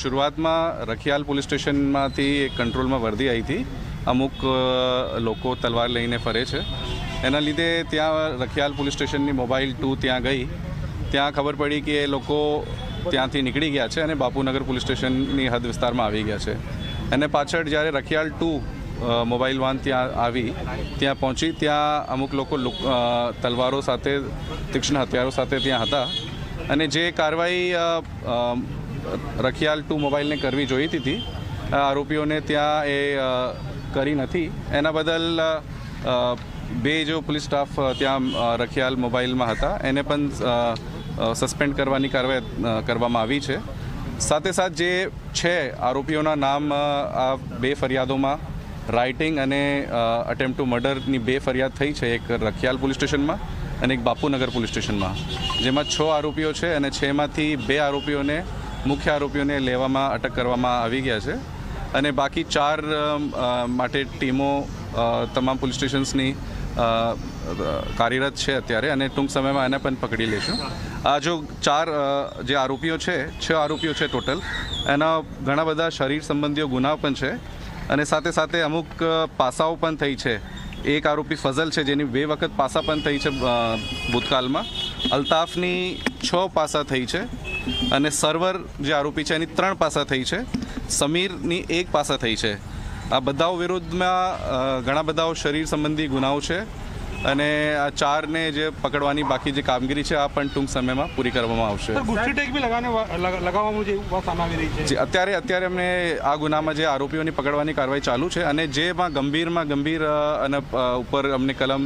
શરૂઆતમાં રખિયાલ પોલીસ સ્ટેશનમાંથી એક કંટ્રોલમાં વર્દી આવી હતી. અમુક લોકો તલવાર લઈને ફરે છે. એના લીધે ત્યાં રખિયાલ પોલીસ સ્ટેશનની મોબાઈલ ટુ ત્યાં ગઈ. ત્યાં ખબર પડી કે એ લોકો ત્યાંથી નીકળી ગયા છે અને બાપુનગર પોલીસ સ્ટેશનની હદ વિસ્તારમાં આવી ગયા છે. અને પાછળ જ્યારે રખિયાલ ટુ મોબાઈલ વાન ત્યાં આવી, ત્યાં પહોંચી, ત્યાં અમુક લોકો તલવારો સાથે, તીક્ષ્ણ હથિયારો સાથે ત્યાં હતા. અને જે કાર્યવાહી રખિયાલ ટુ મોબાઈલને કરવી જોઈતી હતી. આરોપીઓને ત્યાં એ કરી નથી. એના બદલ બે જો પોલીસ સ્ટાફ ત્યાં રખિયાલ મોબાઈલમાં હતા. એને પણ સસ્પેન્ડ કરવાની કાર્યવાહી કરવામાં આવી છે. સાથે સાથ જે છે, આરોપીઓના નામ આ બે ફરિયાદોમાં રાઇટિંગ અને અટેમ્પ ટુ મર્ડરની બે ફરિયાદ થઈ છે. એક રખિયાલ પોલીસ સ્ટેશનમાં અને એક બાપુનગર પોલીસ સ્ટેશનમાં. જેમાં છ આરોપીઓ છે અને છમાંથી બે આરોપીઓને મુખ્ય આરોપીઓને લેવામાં, અટક કરવામાં આવી ગયા છે. અને બાકી ચાર માટે ટીમો તમામ પોલીસ સ્ટેશન્સની કાર્યરત છે અત્યારે અને ટૂંક સમયમાં એને પણ પકડી લેશું. આ જો ચાર જે આરોપીઓ છે, છ આરોપીઓ છે ટોટલ, એના ઘણા બધા શરીર સંબંધીઓ ગુનાઓ પણ છે અને સાથે સાથે અમુક પાસાઓ પણ થઈ છે. એક આરોપી ફઝલ છે, જેની બે વખત પાસા પણ થઈ છે ભૂતકાળમાં. અલ્તાફની છ પાસા થઈ છે. અને સર્વર જે આરોપી છે એની ત્રણ પાસા થઈ છે. સમીરની એક પાસા થઈ છે. આ બધાઓ વિરુદ્ધમાં ઘણા બધાઓ શરીર સંબંધી ગુનાઓ છે અને આ ચારને જે પકડવાની બાકી જે કામગીરી છે આ પણ ટૂંક સમયમાં પૂરી કરવામાં આવશે. અત્યારે અત્યારે અમને આ ગુનામાં જે આરોપીઓની પકડવાની કાર્યવાહી ચાલુ છે અને જેમાં ગંભીરમાં ગંભીર અને ઉપર અમને કલમ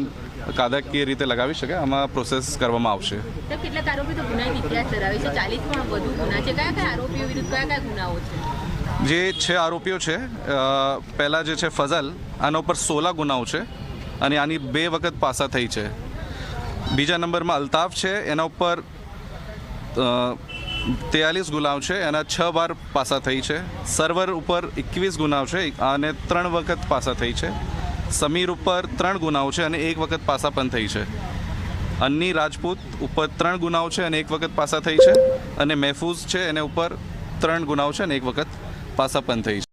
કાયદાકીય રીતે લગાવી શકે આમાં પ્રોસેસ કરવામાં આવશે. કેટલાક આરોપી તો ગુનાહિત ઇતિહાસ ધરાવે છે. ચાલીસ પણ વધુ ગુના છે. કયા કયા આરોપીઓ વિરુદ્ધ કયા કયા ગુનાઓ છે? જે છે આરોપીઓ છે પહેલાં જે છે ફઝલ આના ઉપર સોળા ગુનાઓ છે અને આની બે વખત પાસા થઈ છે. બીજા નંબરમાં અલ્તાફ છે એના ઉપર તેયાલીસ ગુનાઓ છે એના છ વાર પાસા થઈ છે. સર્વર ઉપર એકવીસ ગુનાઓ છે અને ત્રણ વખત પાસા થઈ છે. સમીર ઉપર ત્રણ ગુનાઓ છે અને એક વખત પાસા પણ થઈ છે. અન્ની રાજપૂત ઉપર ત્રણ ગુનાઓ છે અને એક વખત પાસા થઈ છે. અને મહેફૂઝ છે એને ઉપર ત્રણ ગુનાઓ છે અને એક વખત પાસા પણ થઈ છે.